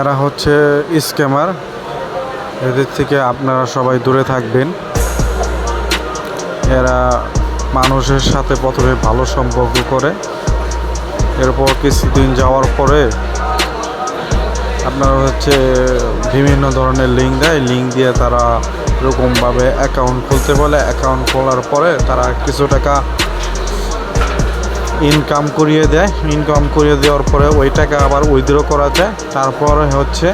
এরা হচ্ছে স্ক্যামার। এদের থেকে আপনারা সবাই দূরে থাকবেন। এরা মানুষের সাথে প্রথমে ভালো সম্পর্ক করে। এরপর কিছুদিন যাওয়ার পরে আপনার হচ্ছে বিভিন্ন ধরনের লিঙ্ক দেয়। লিঙ্ক দিয়ে তারা এরকমভাবে অ্যাকাউন্ট খুলতে বলে। অ্যাকাউন্ট খোলার পরে তারা কিছু টাকা ইনকাম করিয়ে দেয়। ইনকাম করিয়ে দেওয়ার পরে ওই টাকা আবার উইথড্র করা যায়। তারপরে হচ্ছে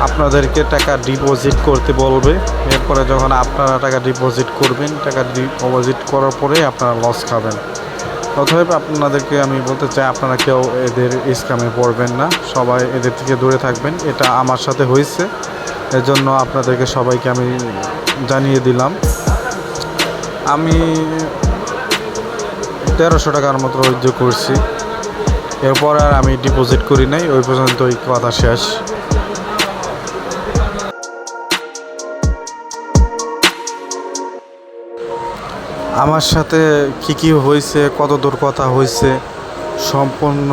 আপনাদেরকে টাকা ডিপোজিট করতে বলবে। এরপরে যখন আপনারা টাকা ডিপোজিট করবেন, টাকা ডিপোজিট করার পরে আপনারা লস খাবেন। অতএব আপনাদেরকে আমি বলতে চাই, আপনারা কেউ এদের স্ক্যামে পড়বেন না। সবাই এদের থেকে দূরে থাকবেন। এটা আমার সাথে হয়েছে। এর জন্য আপনাদেরকে সবাইকে আমি জানিয়ে দিলাম। আমি তেরোশো টাকার মতো উইথড্র করছি। এরপর আর আমি ডিপোজিট করি নাই, ওই পর্যন্ত ওই কথা শেষ। আমার সাথে কী কী হয়েছে কত দূর কথা হয়েছে, সম্পূর্ণ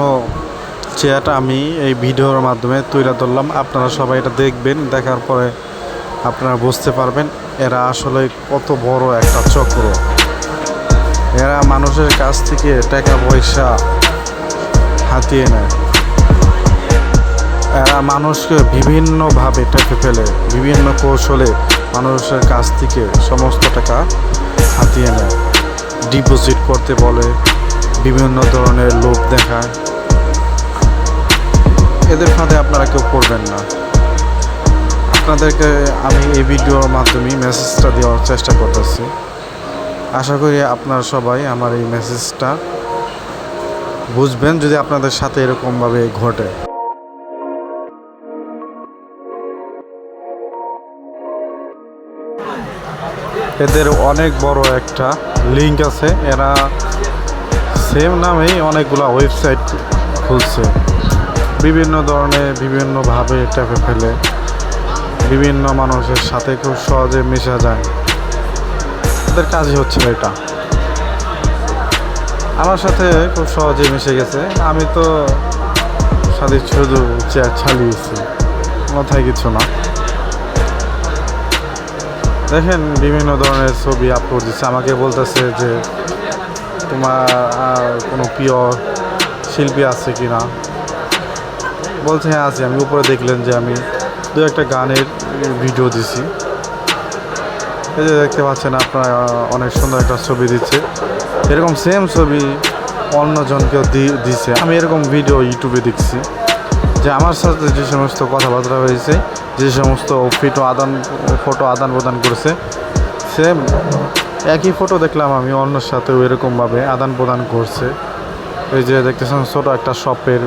চ্যাট আমি এই ভিডিওর মাধ্যমে তুলে ধরলাম। আপনারা সবাই এটা দেখবেন, দেখার পরে আপনারা বুঝতে পারবেন এরা আসলে কত বড় একটা চক্র। এরা মানুষের কাছ থেকে টাকা পয়সা হাতিয়ে নেয়। এরা মানুষকে বিভিন্নভাবে টাকা ফেলে, বিভিন্ন কৌশলে মানুষের কাছ থেকে সমস্ত টাকা হাতিয়ে নেয়। ডিপোজিট করতে বলে, বিভিন্ন ধরনের লোভ দেখায়। এদের ফাঁদে আপনারা কেউ করবেন না। আপনাদেরকে আমি এই ভিডিওর মাধ্যমে মেসেজটা দেওয়ার চেষ্টা করতেছি। আশা করি আপনারা সবাই আমার এই মেসেজটা বুঝবেন যদি আপনাদের সাথে এরকমভাবে ঘটে। এদের অনেক বড় একটা লিঙ্ক আছে। এরা সেম নামেই অনেকগুলো ওয়েবসাইট খুলছে। বিভিন্ন ধরনের, বিভিন্নভাবে টাকা ফেলে। বিভিন্ন মানুষের সাথে খুব সহজে মেশা যায়। এদের কাজই হচ্ছে এটা। আমার সাথে খুব সহজে মিশে গেছে। আমি তো সাথে শুধু চেয়ার ছালিয়েছি মাথায় কিছু না। দেখেন বিভিন্ন ধরনের ছবি আপলোড দিচ্ছে। আমাকে বলতেছে যে, তোমার কোনো প্রিয় শিল্পী আছে কি না? বলছে হ্যাঁ আছে। আমি উপরে দেখলেন যে আমি দু একটা গানের ভিডিও দিছি। এই যে দেখতে পাচ্ছেন আপনারা অনেক সুন্দর একটা ছবি দিচ্ছে। এরকম সেম ছবি অন্যজনকেও দিছে। আমি এরকম ভিডিও ইউটিউবে দেখছি যে আমার সাথে যে সমস্ত কথাবার্তা হয়েছে, যে সমস্ত ফটো আদান ফটো আদান প্রদান করেছে সেম একই ফটো দেখলাম আমি অন্যর সাথেও এরকমভাবে আদান প্রদান করছে। এই যে দেখতেছেন, ছোটো একটা শপের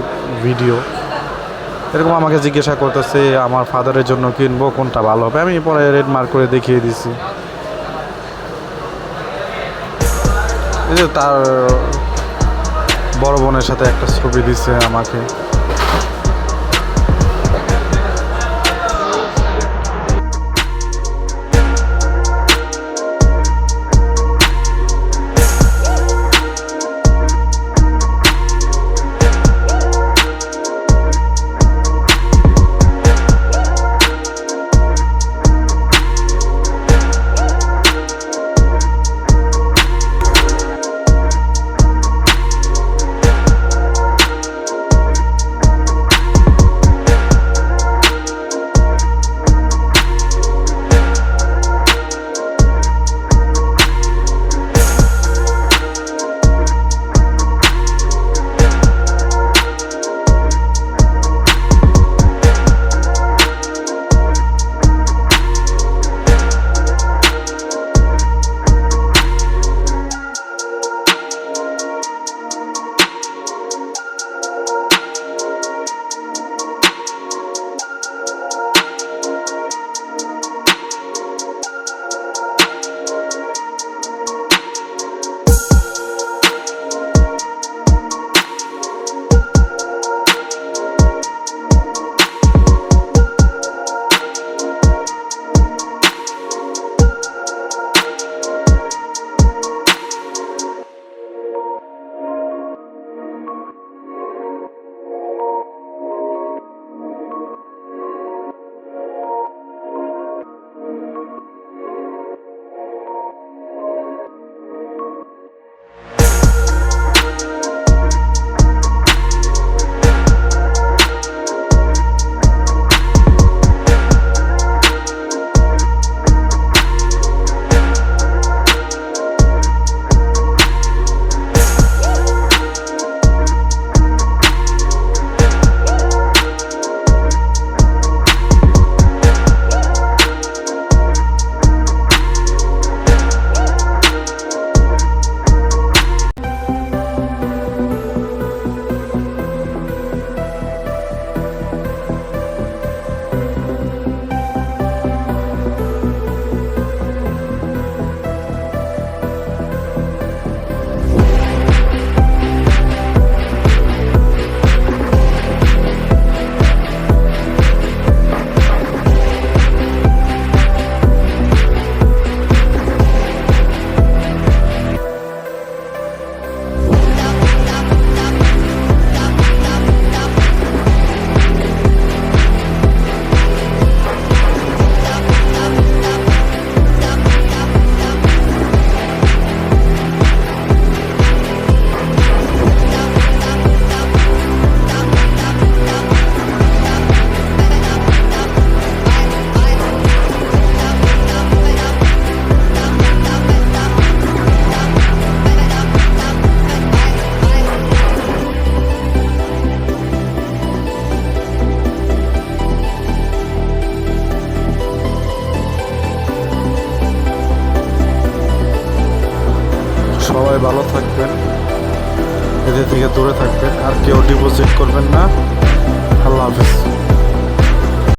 ভিডিও এরকম আমাকে জিজ্ঞাসা করতেছে, আমার ফাদারের জন্য কিনবো, কোনটা ভালো হবে? আমি পরে রেড মার্ক করে দেখিয়ে দিছি। এই যে তার বড় বোনের সাথে একটা ছবি দিছে আমাকে। ভালো থাকবেন এদের থেকে দূরে থাকবেন আর কেউ ডিপোজিট করবেন না। আল্লাহ হাফিজ।